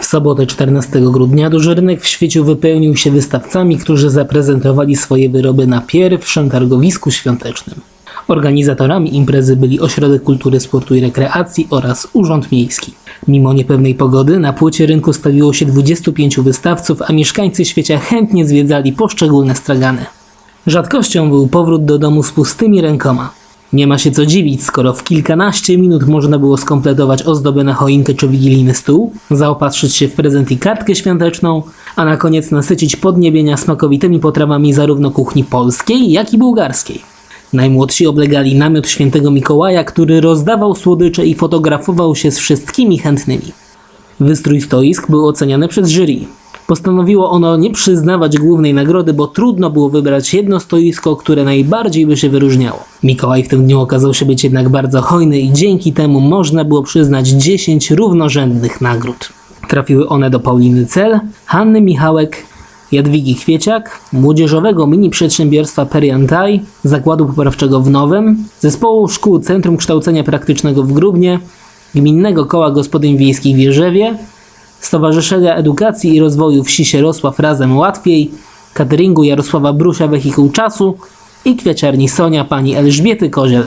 W sobotę 14 grudnia duży rynek w świecie wypełnił się wystawcami, którzy zaprezentowali swoje wyroby na pierwszym targowisku świątecznym. Organizatorami imprezy byli Ośrodek Kultury, Sportu i Rekreacji oraz Urząd Miejski. Mimo niepewnej pogody na płycie rynku stawiło się 25 wystawców, a mieszkańcy świecie chętnie zwiedzali poszczególne stragany. Rzadkością był powrót do domu z pustymi rękoma. Nie ma się co dziwić, skoro w kilkanaście minut można było skompletować ozdobę na choinkę czy wigilijny stół, zaopatrzyć się w prezent i kartkę świąteczną, a na koniec nasycić podniebienia smakowitymi potrawami zarówno kuchni polskiej, jak i bułgarskiej. Najmłodsi oblegali namiot świętego Mikołaja, który rozdawał słodycze i fotografował się z wszystkimi chętnymi. Wystrój stoisk był oceniany przez jury. Postanowiło ono nie przyznawać głównej nagrody, bo trudno było wybrać jedno stoisko, które najbardziej by się wyróżniało. Mikołaj w tym dniu okazał się być jednak bardzo hojny i dzięki temu można było przyznać 10 równorzędnych nagród. Trafiły one do Pauliny Cel, Hanny Michałek, Jadwigi Kwieciak, Młodzieżowego Mini Przedsiębiorstwa Periantaj, Zakładu Poprawczego w Nowym, Zespołu Szkół Centrum Kształcenia Praktycznego w Grubnie, Gminnego Koła Gospodyń Wiejskich w Jerzewie, Stowarzyszenia Edukacji i Rozwoju Wsi Sierosław Razem Łatwiej, cateringu Jarosława Brusia Wehikuł Czasu i kwiaciarni Sonia pani Elżbiety Koziel.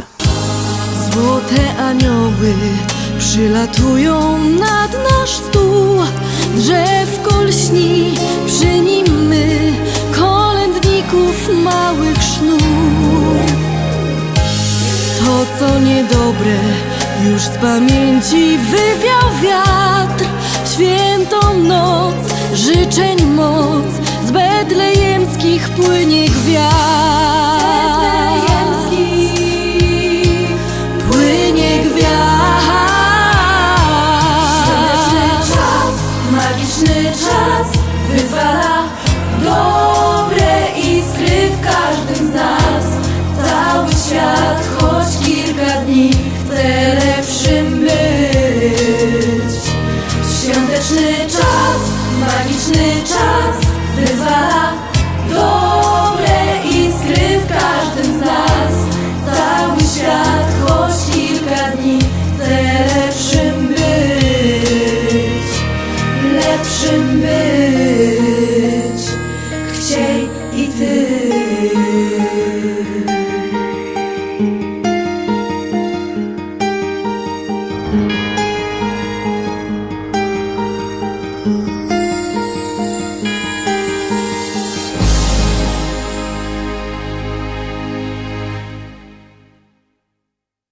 Złote anioły przylatują nad nasz stół. Drzewko lśni, przy nim my Kolędników małych sznur. To co niedobre już z pamięci wywiał wiatr życzeń moc Z betlejemskich płynie gwiazd płynie gwiazd. Słoneczny czas, magiczny czas wyzwala dobre magiczny czas wyzwala dobre